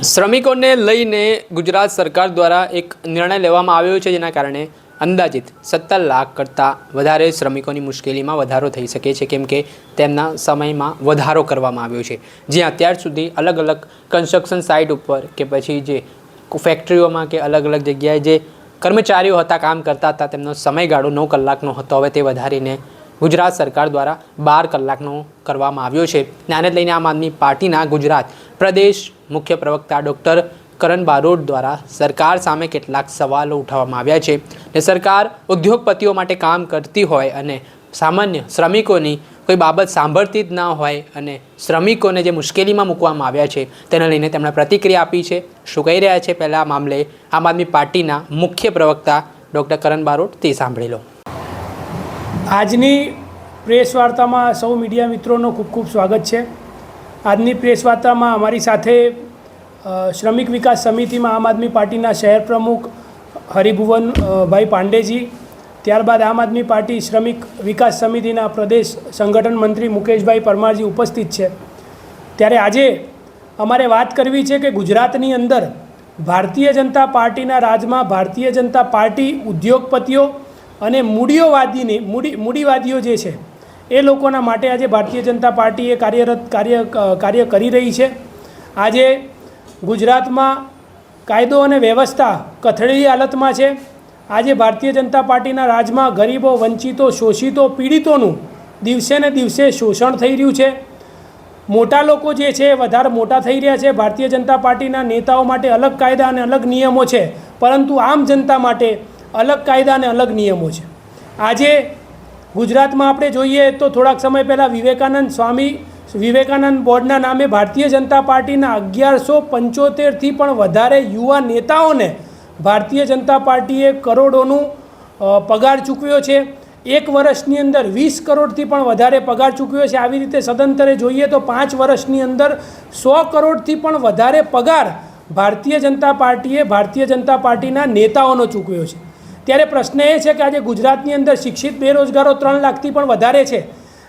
શ્રમિકોને લઈને ગુજરાત સરકાર દ્વારા એક નિર્ણય લેવામાં આવ્યો છે જેના કારણે અંદાજિત સત્તર લાખ કરતાં વધારે શ્રમિકોની મુશ્કેલીમાં વધારો થઈ શકે છે, કેમ કે તેમના સમયમાં વધારો કરવામાં આવ્યો છે. જ્યાં અત્યાર સુધી અલગ અલગ કન્સ્ટ્રક્શન સાઇટ ઉપર કે પછી જે ફેક્ટરીઓમાં કે અલગ અલગ જગ્યાએ જે કર્મચારીઓ હતા, કામ કરતા હતા, તેમનો સમયગાળો નવ કલાકનો હતો, હવે તે વધારીને ગુજરાત સરકાર દ્વારા બાર કલાકનો કરવામાં આવ્યો છે. આને લઈને આમ આદમી પાર્ટીના ગુજરાત પ્રદેશ મુખ્ય પ્રવક્તા ડૉક્ટર કરણ બારોટ દ્વારા સરકાર સામે કેટલાક સવાલો ઉઠાવવામાં આવ્યા છે. ને સરકાર ઉદ્યોગપતિઓ માટે કામ કરતી હોય અને સામાન્ય શ્રમિકોની કોઈ બાબત સાંભળતી જ ના હોય અને શ્રમિકોને જે મુશ્કેલીમાં મૂકવામાં આવ્યા છે, તેને લઈને તેમણે પ્રતિક્રિયા આપી છે. શું કહી રહ્યા છે? પહેલાં આ મામલે આમ આદમી પાર્ટીના મુખ્ય પ્રવક્તા ડૉક્ટર કરણ બારોટ તે સાંભળી લો. આજની પ્રેસ વાર્તામાં સૌ મીડિયા મિત્રોનો ખૂબ ખૂબ સ્વાગત છે. આજની પ્રેસ વાર્તામાં અમારી સાથે શ્રમિક વિકાસ સમિતિમાં આમ આદમી પાર્ટીના શહેર પ્રમુખ હરિભુવન ભાઈ પાંડેજી, ત્યારબાદ આમ આદમી પાર્ટી શ્રમિક વિકાસ સમિતિના પ્રદેશ સંગઠન મંત્રી મુકેશભાઈ પરમારજી ઉપસ્થિત છે. ત્યારે આજે અમારે વાત કરવી છે કે ગુજરાતની અંદર ભારતીય જનતા પાર્ટીના રાજમાં ભારતીય જનતા પાર્ટી ઉદ્યોગપતિઓ અને મૂડીઓવાદીની મૂડી, મૂડીવાદીઓ જે છે, એ લોકોના માટે આજે ભારતીય જનતા પાર્ટી એ કાર્યરત, કાર્ય કાર્ય કરી રહી છે. આજે ગુજરાતમાં કાયદો અને વ્યવસ્થા કથળેલી હાલતમાં છે. આજે ભારતીય જનતા પાર્ટીના રાજમાં ગરીબો, વંચિતો, શોષિતો, પીડિતોનું દિવસે ને દિવસે શોષણ થઈ રહ્યું છે. મોટા લોકો જે છે, વધારે મોટા થઈ રહ્યા છે. ભારતીય જનતા પાર્ટીના નેતાઓ માટે અલગ કાયદા અને અલગ નિયમો છે. પરંતુ આમ જનતા માટે અલગ કાયદા અને અલગ નિયમો છે. આજે ગુજરાતમાં આપણે જોઈએ તો થોડાક સમય પહેલાં વિવેકાનંદ સ્વામી, વિવેકાનંદ બોર્ડના નામે ભારતીય જનતા પાર્ટીના અગિયારસો પંચોતેરથી પણ વધારે યુવા નેતાઓને ભારતીય જનતા પાર્ટીએ કરોડોનું પગાર ચૂકવ્યો છે. એક વર્ષની અંદર વીસ કરોડથી પણ વધારે પગાર ચૂકવ્યો છે. આવી રીતે સદંતરે જોઈએ તો પાંચ વર્ષની અંદર સો કરોડથી પણ વધારે પગાર ભારતીય જનતા પાર્ટીએ ભારતીય જનતા પાર્ટીના નેતાઓનો ચૂકવ્યો છે. ત્યારે પ્રશ્ન એ છે કે આજે ગુજરાતની અંદર શિક્ષિત બેરોજગારો ત્રણ લાખથી પણ વધારે છે.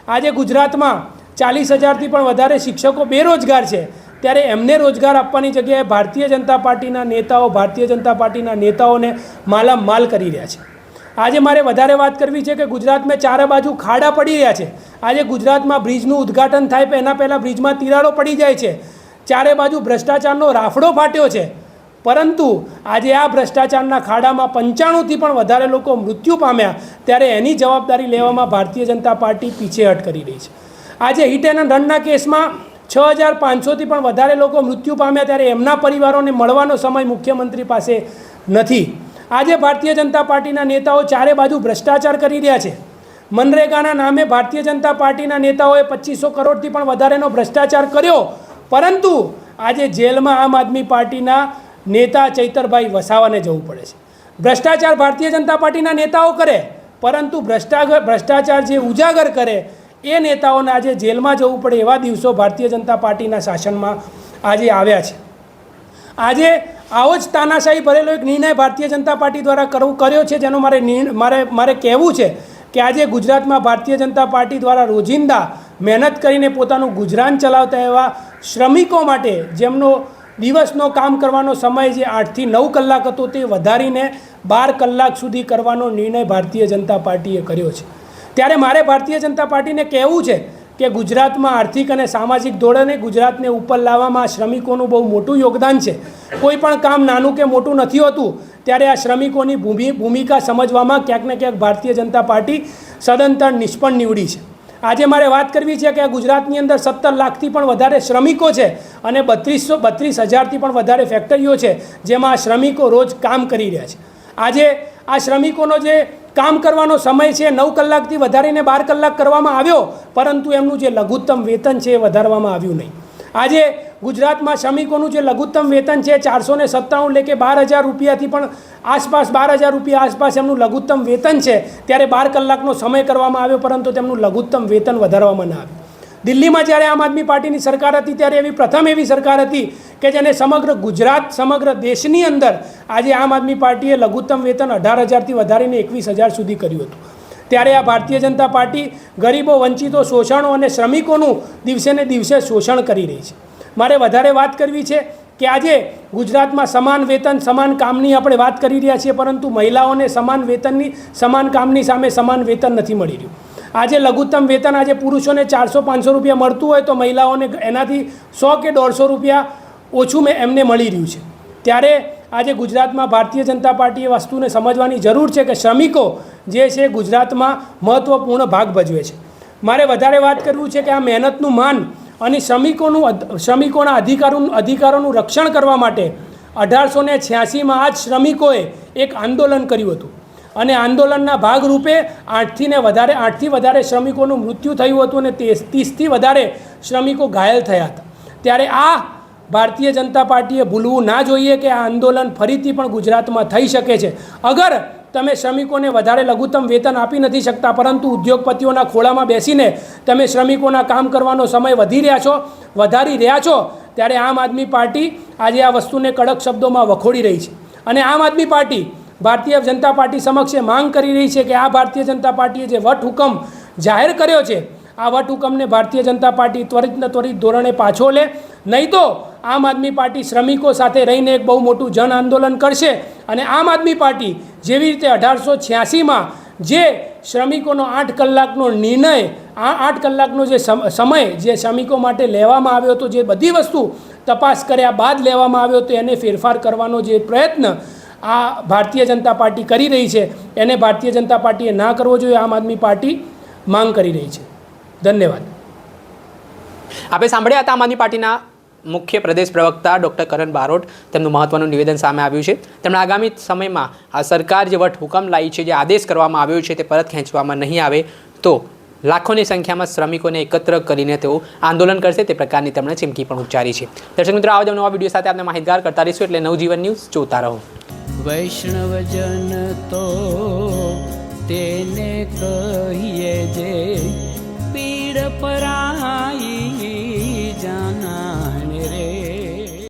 આજે ગુજરાતમાં ચાલીસ હજારથી પણ વધારે શિક્ષકો બેરોજગાર છે. ત્યારે એમને રોજગાર આપવાની જગ્યાએ ભારતીય જનતા પાર્ટીના નેતાઓ, ભારતીય જનતા પાર્ટીના નેતાઓને માલામાલ કરી રહ્યા છે. આજે મારે વધારે વાત કરવી છે કે ગુજરાતમાં ચારે બાજુ ખાડા પડી રહ્યા છે. આજે ગુજરાતમાં બ્રિજનું ઉદ્ઘાટન થાય, એના પહેલાં બ્રિજમાં તિરાડો પડી જાય છે. ચારે બાજુ ભ્રષ્ટાચારનો રાફડો ફાટ્યો છે. પરંતુ આજે આ ભ્રષ્ટાચારના ખાડામાં પંચાણુંથી પણ વધારે લોકો મૃત્યુ પામ્યા ત્યારે એની જવાબદારી લેવામાં ભારતીય જનતા પાર્ટી પીછેહટ કરી રહી છે. આજે હિટ એન્ડ રનના કેસમાં છ હજાર પાંચસોથી પણ વધારે લોકો મૃત્યુ પામ્યા ત્યારે એમના પરિવારોને મળવાનો સમય મુખ્યમંત્રી પાસે નથી. આજે ભારતીય જનતા પાર્ટીના નેતાઓ ચારે બાજુ ભ્રષ્ટાચાર કરી રહ્યા છે. મનરેગાના નામે ભારતીય જનતા પાર્ટીના નેતાઓએ પચીસો કરોડથી પણ વધારેનો ભ્રષ્ટાચાર કર્યો. પરંતુ આજે જેલમાં આમ આદમી પાર્ટીના નેતા ચૈતરભાઈ વસાવાને જવું પડે છે. ભ્રષ્ટાચાર ભારતીય જનતા પાર્ટીના નેતાઓ કરે, પરંતુ ભ્રષ્ટાચાર ભ્રષ્ટાચાર જે ઉજાગર કરે, એ નેતાઓને આજે જેલમાં જવું પડે એવા દિવસો ભારતીય જનતા પાર્ટીના શાસનમાં આજે આવ્યા છે. આજે આવો જ તાનાશાહી ભરેલો એક નિર્ણય ભારતીય જનતા પાર્ટી દ્વારા કરવું, કર્યો છે, જેનો મારે મારે મારે કહેવું છે કે આજે ગુજરાતમાં ભારતીય જનતા પાર્ટી દ્વારા રોજિંદા મહેનત કરીને પોતાનું ગુજરાન ચલાવતા એવા શ્રમિકો માટે જેમનો દિવસનો કામ કરવાનો સમય જે આઠથી નવ કલાક હતો તે વધારીને બાર કલાક સુધી કરવાનો નિર્ણય ભારતીય જનતા પાર્ટીએ કર્યો છે. ત્યારે મારે ભારતીય જનતા પાર્ટીને કહેવું છે કે ગુજરાતમાં આર્થિક અને સામાજિક ધોરણે ગુજરાતને ઉપર લાવવામાં શ્રમિકોનું બહુ મોટું યોગદાન છે. કોઈ પણ કામ નાનું કે મોટું નથી હોતું, ત્યારે આ શ્રમિકોની ભૂમિ ભૂમિકા સમજવામાં ક્યાંક ને ક્યાંક ભારતીય જનતા પાર્ટી સદંતર નિષ્ફળ નીવડી છે. આજે મારે વાત કરવી છે કે ગુજરાતની અંદર સત્તર લાખથી પણ વધારે શ્રમિકો છે અને બત્રીસો બત્રીસ હજારથી પણ વધારે ફેક્ટરીઓ છે જેમાં શ્રમિકો રોજ કામ કરી રહ્યા છે. આજે આ શ્રમિકોનો જે કામ કરવાનો સમય છે, નવ કલાકથી વધારીને બાર કલાક કરવામાં આવ્યો, પરંતુ એમનું જે લઘુત્તમ વેતન છે એ વધારવામાં આવ્યું નહીં. આજે ગુજરાતમાં શ્રમિકોનું જે લઘુત્તમ વેતન છે, ચારસો ને સત્તાણું એટલે કે બાર હજાર રૂપિયાથી પણ આસપાસ બાર હજાર રૂપિયા આસપાસ એમનું લઘુત્તમ વેતન છે, ત્યારે બાર કલાકનો સમય કરવામાં આવ્યો, પરંતુ તેમનું લઘુત્તમ વેતન વધારવામાં ના આવ્યું. દિલ્હીમાં જ્યારે આમ આદમી પાર્ટીની સરકાર હતી, ત્યારે એવી પ્રથમ એવી સરકાર હતી કે જેને સમગ્ર ગુજરાત, સમગ્ર દેશની અંદર આજે આમ આદમી પાર્ટીએ લઘુત્તમ વેતન અઢાર હજારથી વધારીને એકવીસ હજાર સુધી કર્યું હતું. ત્યારે આ ભારતીય જનતા પાર્ટી ગરીબો, વંચિતો, શોષણો અને શ્રમિકોનું દિવસે ને દિવસે શોષણ કરી રહી છે. મારે વધારે વાત કરવી છે કે આજે ગુજરાતમાં સમાન વેતન, સમાન કામની આપણે વાત કરી રહ્યા છીએ, પરંતુ મહિલાઓને સમાન વેતનની, સમાન કામની સામે સમાન વેતન નથી મળી રહ્યું. આજે લઘુત્તમ વેતન આજે પુરુષોને ચારસો, પાંચસો રૂપિયા મળતું હોય તો મહિલાઓને એનાથી સો કે દોઢસો રૂપિયા ઓછું મેં એમને મળી રહ્યું છે. ત્યારે આજે ગુજરાતમાં ભારતીય જનતા પાર્ટી એ વસ્તુને સમજવાની જરૂર છે કે શ્રમિકો જે છે ગુજરાતમાં મહત્ત્વપૂર્ણ ભાગ ભજવે છે. મારે વધારે વાત કરવું છે કે આ મહેનતનું માન અને શ્રમિકોનું શ્રમિકોના અધિકારોનું અધિકારોનું રક્ષણ કરવા માટે અઢારસો ને છ્યાસીમાં આ જ શ્રમિકોએ એક આંદોલન કર્યું હતું. અને આંદોલનના ભાગરૂપે આઠથી ને વધારે, આઠથી વધારે શ્રમિકોનું મૃત્યુ થયું હતું અને ત્રીસથી વધારે શ્રમિકો ઘાયલ થયા હતા. ત્યારે આ ભારતીય જનતા પાર્ટીએ ભૂલવું ના જોઈએ કે આ આંદોલન ફરીથી પણ ગુજરાતમાં થઈ શકે છે. અગર તમે શ્રમિકોને વધારે લઘુત્તમ વેતન આપી નથી શકતા, પરંતુ ઉદ્યોગપતિઓના ખોળામાં બેસીને તમે શ્રમિકોના કામ કરવાનો સમય વધી રહ્યા છો, વધારી રહ્યા છો, ત્યારે આમ આદમી પાર્ટી આજે આ વસ્તુને કડક શબ્દોમાં વખોડી રહી છે. અને આમ આદમી પાર્ટી ભારતીય જનતા પાર્ટી સમક્ષ એ માંગ કરી રહી છે કે આ ભારતીય જનતા પાર્ટીએ જે વટ હુકમ જાહેર કર્યો છે, આ વટ હુકમને ભારતીય જનતા પાર્ટી ત્વરિતને ત્વરિત ધોરણે પાછો લે. નહીં તો આમ આદમી પાર્ટી શ્રમિકો સાથે રહીને એક બહુ મોટું જન આંદોલન કરશે અને આમ આદમી પાર્ટી જેવી રીતે અઢારસો છ્યાસીમાં જે શ્રમિકોનો આઠ કલાકનો નિર્ણય, આ આઠ કલાકનો જે સમ- સમય જે શ્રમિકો માટે લેવામાં આવ્યો હતો, જે બધી વસ્તુ તપાસ કર્યા બાદ લેવામાં આવ્યો હતો, એને ફેરફાર કરવાનો જે પ્રયત્ન આ ભારતીય જનતા પાર્ટી કરી રહી છે, એને ભારતીય જનતા પાર્ટીએ ના કરવો જોઈએ, આમ આદમી પાર્ટી માંગ કરી રહી છે. ધન્યવાદ. આપણે સાંભળ્યા હતા આમ આદમી પાર્ટીના મુખ્ય પ્રદેશ પ્રવક્તા ડૉક્ટર કરણ બારોટ તેમનું મહત્વનું નિવેદન સામે આવ્યું છે. તેમણે આગામી સમયમાં આ સરકાર જે વટ હુકમ લાવી છે, જે આદેશ કરવામાં આવ્યો છે, તે પરત ખેંચવામાં નહીં આવે, તો લાખોની સંખ્યામાં શ્રમિકોને એકત્ર કરીને તેઓ આંદોલન કરશે, તે પ્રકારની તેમણે ચીમકી પણ ઉચ્ચારી છે. દર્શક મિત્રો, આવા નવા વીડિયો સાથે આપણે માહિતગાર કરતા રહીશું એટલે નવજીવન ન્યૂઝ જોતા રહો. વૈષ્ણવજન તો તેને કહીએ જે પીડ પરા